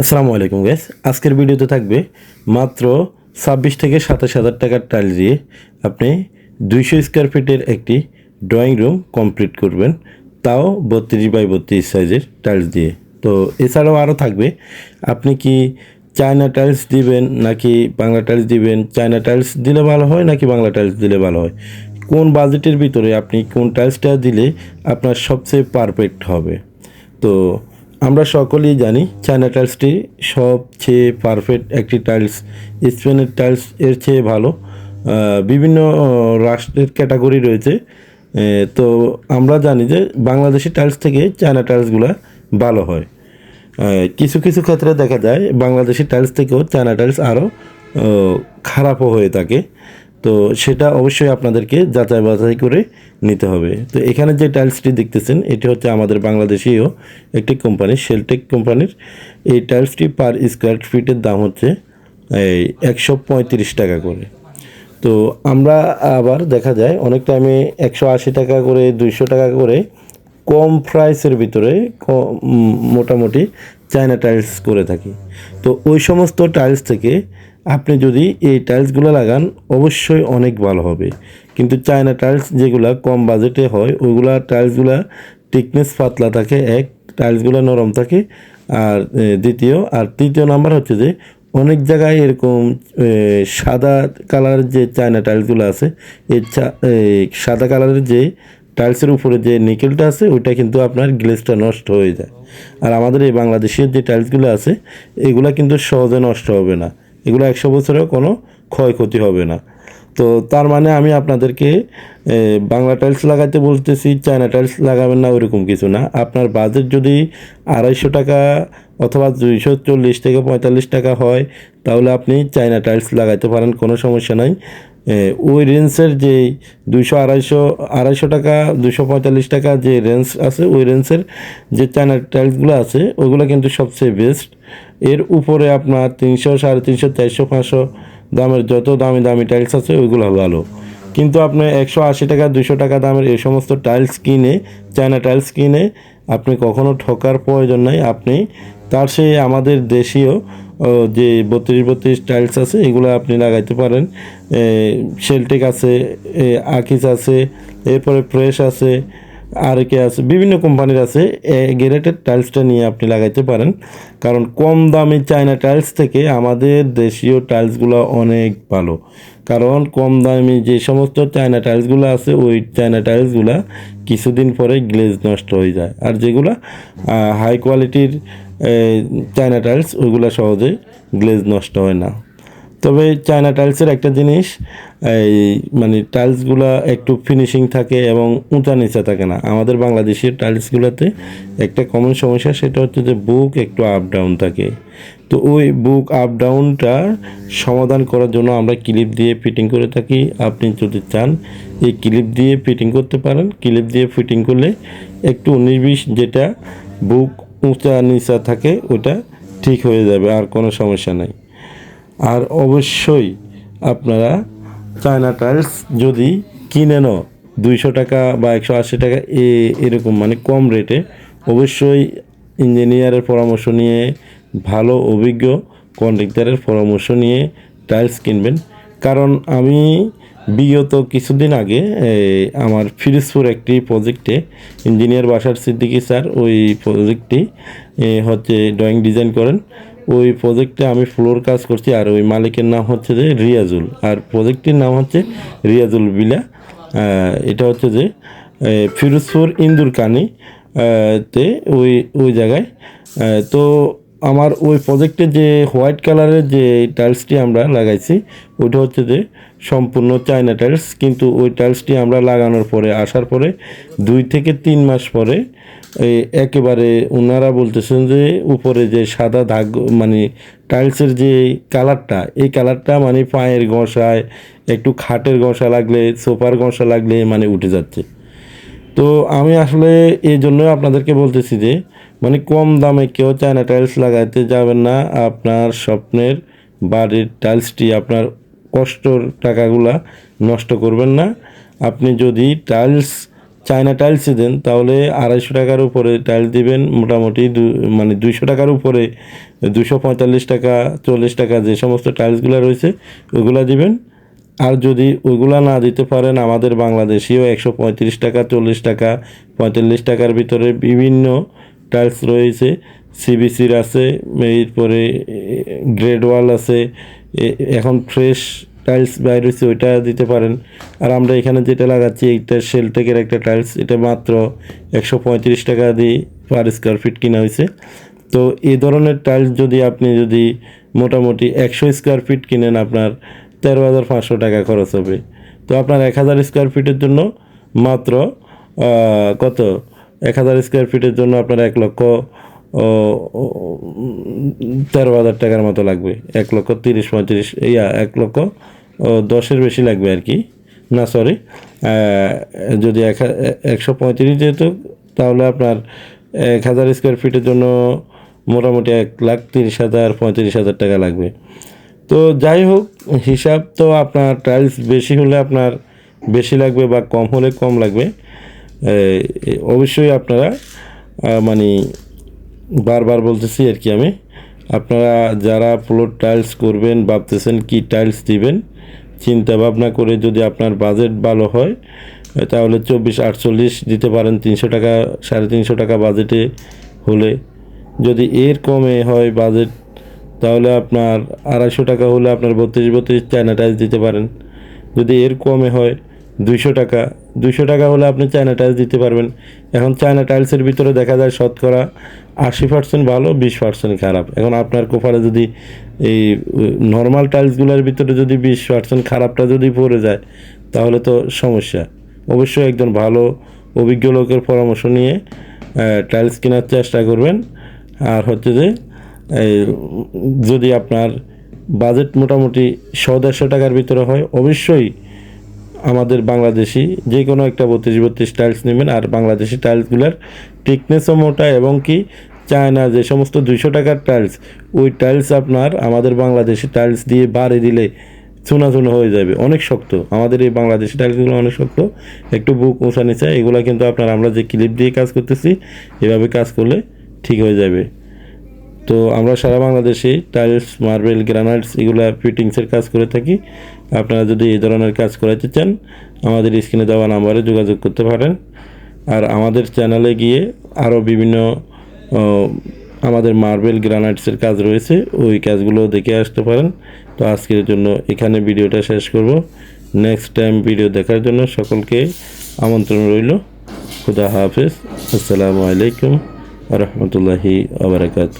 আসসালামু আলাইকুম গ্যাস আজকের ভিডিওতে থাকবে মাত্র ছাব্বিশ থেকে সাতাশ হাজার টাকার টাইল দিয়ে আপনি দুইশো স্কোয়ার ফিটের একটি ড্রয়িং রুম কমপ্লিট করবেন। তাও বত্রিশ বাই বত্রিশ সাইজের টাইলস দিয়ে। তো এছাড়াও আরও থাকবে। আপনি কি চায়না টাইলস দিবেন নাকি বাংলা টাইলস দিবেন? চায়না টাইলস দিলে ভালো হয় নাকি বাংলা টাইলস দিলে ভালো হয়? কোন বাজেটের ভিতরে আপনি কোন টাইলসটা দিলে আপনার সবচেয়ে পারফেক্ট হবে? তো আমরা সকলেই জানি চায়না টাইলসটি সবচেয়ে পারফেক্ট একটি টাইলস। স্পেনের টাইলস এর চেয়ে ভালো। বিভিন্ন রাষ্ট্রের ক্যাটাগরি রয়েছে। তো আমরা জানি যে বাংলাদেশি টাইলস থেকে চায়না টাইলসগুলো ভালো হয়। কিছু কিছু ক্ষেত্রে দেখা যায় বাংলাদেশি টাইলস থেকেও চায়না টাইলস আরও খারাপও হয়ে থাকে। তো সেটা অবশ্যই আপনাদেরকে যাচাই বাছাই করে নিতে হবে। তো এখানে যে টাইলসটি দেখতেছেন, এটি হচ্ছে আমাদের বাংলাদেশিও একটি কোম্পানি শেলটেক কোম্পানির। এই টাইলসটি পার স্কোয়ার ফিটের দাম হচ্ছে, এই একশো পঁয়ত্রিশ টাকা করে। তো আমরা আবার দেখা যায়, অনেক টাইমে একশো আশি টাকা করে, দুইশো টাকা করে কম প্রাইসের ভিতরে মোটামুটি চায়না টাইলস করে থাকি। তো ওই সমস্ত টাইলস থেকে আপনি যদি এই টাইলসগুলো লাগান, অবশ্যই অনেক ভালো হবে। কিন্তু চায়না টাইলস যেগুলা কম বাজেটে হয় ওইগুলা টাইলসগুলা টিকনেস পাতলা থাকে, এক টাইলসগুলো নরম থাকে, আর দ্বিতীয়, আর তৃতীয় নাম্বার হচ্ছে যে, অনেক জায়গায় এরকম সাদা কালার যে চায়না টাইলসগুলো আছে এই সাদা কালারের যে টাইলসের উপরে যে নিকেলটা আছে, ওইটা কিন্তু আপনার গ্লেসটা নষ্ট হয়ে যায়। আর আমাদের এই বাংলাদেশের যে টাইলসগুলো আছে, এগুলা কিন্তু সহজে নষ্ট হবে না। এগুলো একশো বছরেও কোনো ক্ষয়ক্ষতি হবে না। তো তার মানে আমি আপনাদেরকে বাংলা টাইলস লাগাতে বলতেছি, চায়না টাইলস লাগাবেন না ওরকম কিছু না। আপনার বাজেট যদি আড়াইশো টাকা অথবা দুইশো চল্লিশ থেকে পঁয়তাল্লিশ টাকা হয়, তাহলে আপনি চায়না টাইলস লাগাইতে পারেন, কোনো সমস্যা নাই। ওই রেঞ্জের যে দুইশো আড়াইশো আড়াইশো টাকা দুশো পঁয়তাল্লিশ টাকা যে রেঞ্জ আছে, ওই রেঞ্জের যে চায়না টাইলসগুলো আছে, ওগুলো কিন্তু সবচেয়ে বেস্ট এর উপরে আপনার তিনশো, সাড়ে তিনশো, চারশো, পাঁচশো দামের যত দামি দামি টাইলস আছে, ওইগুলো ভালো। কিন্তু আপনি একশো আশি টাকা দুশো টাকা দামের এই সমস্ত টাইলস কিনে চায়না টাইলস কিনে, আপনি কখনো ঠকার প্রয়োজন নাই। আপনি তার সেই আমাদের দেশীয় যে বত্রিশ বত্রিশ টাইলস আছে, এগুলো আপনি লাগাইতে পারেন। সেলটেক আছে আকিস আছে, এরপরে প্রেস আছে আর কে আছে? বিভিন্ন কোম্পানির আছে। গ্রেটেড টাইলসটা নিয়ে আপনি লাগাইতে পারেন। কারণ কম দামি চায়না টাইলস থেকে আমাদের দেশীয় টাইলসগুলো অনেক ভালো। কারণ কম দামি যে সমস্ত চায়না টাইলসগুলো আছে, ওই চায়না টাইলসগুলো কিছুদিন পরে গ্লেজ নষ্ট হয়ে যায়। আর যেগুলো হাই কোয়ালিটির চায়না টাইলস ওইগুলো সহজে গ্লেজ নষ্ট হয় না। তবে চায়না টাইলসের একটা জিনিস, এই মানে টাইলসগুলো একটু ফিনিশিং থাকে এবং উঁচা নিচা থাকে না। আমাদের বাংলাদেশের টাইলসগুলোতে একটা কমন সমস্যা সেটা হচ্ছে যে বুক একটু আপ ডাউন থাকে। তো ওই বুক আপ ডাউনটা সমাধান করার জন্য আমরা ক্লিপ দিয়ে ফিটিং করে থাকি। আপনি যদি চান এই ক্লিপ দিয়ে ফিটিং করতে পারেন। ক্লিপ দিয়ে ফিটিং করলে একটু উনিশ যেটা বুক উঁচা নিচা থাকে, ওটা ঠিক হয়ে যাবে, আর কোনো সমস্যা নাই। আর অবশ্যই আপনারা চায়না টাইলস যদি কিনেন দুইশো টাকা বা একশো আশি টাকা, এ এরকম মানে কম রেটে অবশ্যই ইঞ্জিনিয়ারের পরামর্শ নিয়ে, ভালো, অভিজ্ঞ কন্ট্রাক্টরের পরামর্শ নিয়ে টাইলস কিনবেন। কারণ আমি বিগত কিছুদিন আগে আমার ফিরোজপুর একটি প্রজেক্টে ইঞ্জিনিয়ার বাসার সিদ্দিকী স্যার, ওই প্রজেক্টটি হচ্ছে ড্রয়িং ডিজাইন করেন। ওই প্রজেক্টে আমি ফ্লোর কাজ করছি আর ওই মালিকের নাম হচ্ছে যে রিয়াজুল। আর প্রজেক্টটির নাম হচ্ছে রিয়াজুল বিলা। এটা হচ্ছে যে ফিরোজপুর ইন্দুরকানি তে ওই ওই জায়গায়। তো আমার ওই প্রজেক্টে যে হোয়াইট কালারের যে টাইলসটি আমরা লাগাইছি, ওইটা হচ্ছে যে সম্পূর্ণ চায়না টাইলস কিন্তু ওই টাইলসটি আমরা লাগানোর পরে, আসার পরে দুই থেকে তিন মাস পরে একেবারে ওনারা বলতেছেন যে উপরে যে সাদা দাগ মানে টাইলসের যে কালারটা এই কালারটা মানে পায়ের ঘষায়, একটু খাটের ঘষা লাগলে, সোফার ঘষা লাগলে মানে উঠে যাচ্ছে। তো আমি আসলে এই জন্য আপনাদেরকে বলতেছি যে মানে কম দামে কেউ চায়না টাইলস লাগাইতে যাবেন না। আপনার স্বপ্নের বাড়ির টাইলসটি আপনার কষ্টর টাকাগুলা নষ্ট করবেন না। আপনি যদি টাইলস চায়না টাইলসই দেন, তাহলে আড়াইশো টাকার উপরে টাইলস দিবেন, মোটামুটি দু- মানে দুইশো টাকার উপরে দুশো পঁয়তাল্লিশ টাকা, চল্লিশ টাকা যে সমস্ত টাইলসগুলো রয়েছে, ওগুলা দিবেন। আর যদি ওইগুলা না দিতে পারেন, আমাদের বাংলাদেশিও একশো পঁয়ত্রিশ টাকা, চল্লিশ টাকা, পঁয়তাল্লিশ টাকার ভিতরে বিভিন্ন টাইলস রয়েছে। সিবিসির আছে, এরপরে গ্রেড ওয়াল আছে এখন ফ্রেশ টাইলস বাইর হয়েছে, ওইটা দিতে পারেন। আর আমরা এখানে যেটা লাগাচ্ছি, এইটা শেলটেকের একটা টাইলস এটা মাত্র একশো পঁয়ত্রিশ টাকা দিয়ে পার স্কোয়ার ফিট কিনা হয়েছে। তো এই ধরনের টাইলস যদি আপনি যদি মোটামুটি একশো স্কোয়ার ফিট কিনেন, আপনার তেরো হাজার পাঁচশো টাকা খরচ হবে। তো আপনার এক হাজার স্কোয়ার ফিটের জন্য মাত্র কত? এক হাজার স্কোয়ার ফিটের জন্য আপনার এক লক্ষ তেরো হাজার টাকার মতো লাগবে। এক লক্ষ তিরিশ পঁয়ত্রিশ, ইয়া, এক লক্ষ দশের বেশি লাগবে আর কি। না সরি যদি এক একশো পঁয়ত্রিশ যেহেতু, তাহলে আপনার এক হাজার স্কোয়ার ফিটের জন্য মোটামুটি এক লাখ তিরিশ হাজার, পঁয়ত্রিশ হাজার টাকা লাগবে। তো যাই হোক, হিসাব তো আপনার টাইলস বেশি হলে আপনার বেশি লাগবে বা কম হলে কম লাগবে। অবশ্যই আপনারা মানে বারবার বলতেছি আর কি আমি। আপনারা যারা ফ্লোর টাইলস করবেন, ভাবতেছেন কি টাইলস দিবেন চিন্তা ভাবনা করে যদি আপনার বাজেট ভালো হয়, তাহলে চব্বিশ আটচল্লিশ দিতে পারেন, তিনশো টাকা, সাড়ে তিনশো টাকা বাজেটে হলে। যদি এর কমে হয় বাজেট তাহলে আপনার আড়াইশো টাকা হলে আপনার বত্রিশ বত্রিশ চায়না টাইলস দিতে পারেন। যদি এর কমে হয় দুইশো টাকা। দুইশো টাকা হলে আপনি চায়না টাইলস দিতে পারবেন। এখন চায়না টাইলসের ভিতরে দেখা যায় শতকরা আশি পার্সেন্ট ভালো, বিশ পার্সেন্ট খারাপ। এখন আপনার কোপারে যদি এই নর্মাল টাইলসগুলোর ভিতরে যদি বিশ পার্সেন্ট খারাপটা যদি পড়ে যায়, তাহলে তো সমস্যা। অবশ্যই একজন ভালো, অভিজ্ঞ লোকের পরামর্শ নিয়ে টাইলস কেনার চেষ্টা করবেন। আর হচ্ছে যে যদি আপনার বাজেট মোটামুটি শো দেড়শো টাকার ভিতরে হয়, অবশ্যই আমাদের বাংলাদেশি যে কোনো একটা বত্রিশ বত্রিশ টাইলস নেবেন, আর বাংলাদেশি টাইলসগুলোর টিকনেসও মোটা এবং কি চায়না যে সমস্ত দুইশো টাকার টাইলস ওই টাইলস আপনার আমাদের বাংলাদেশি টাইলস দিয়ে বাড়ি দিলে চুনা চুনা হয়ে যাবে, অনেক শক্ত। আমাদের এই বাংলাদেশি টাইলসগুলো অনেক শক্ত, একটু বুক উঁচা নিচে, এগুলো কিন্তু আপনার আমরা যে ক্লিপ দিয়ে কাজ করতেছি, এভাবে কাজ করলে ঠিক হয়ে যাবে। তো আমরা সারা বাংলাদেশে টাইলস, মার্বেল, গ্রানাইটস এগুলা ফিটিংসের কাজ করে থাকি। আপনারা যদি এই ধরনের কাজ করাতে চান, আমাদের স্ক্রিনে দেওয়া নাম্বারে যোগাযোগ করতে পারেন। আর আমাদের চ্যানেলে গিয়ে আরও বিভিন্ন আমাদের মার্বেল গ্রানাইটসের কাজ রয়েছে, ওই কাজগুলো দেখে আসতে পারেন। তো আজকের জন্য এখানে ভিডিওটা শেষ করব। নেক্সট টাইম ভিডিও দেখার জন্য সকলকে আমন্ত্রণ রইল। খুদা হাফেজ। আসসালামু আলাইকুম রহমতুল্লাহি আবরাকাত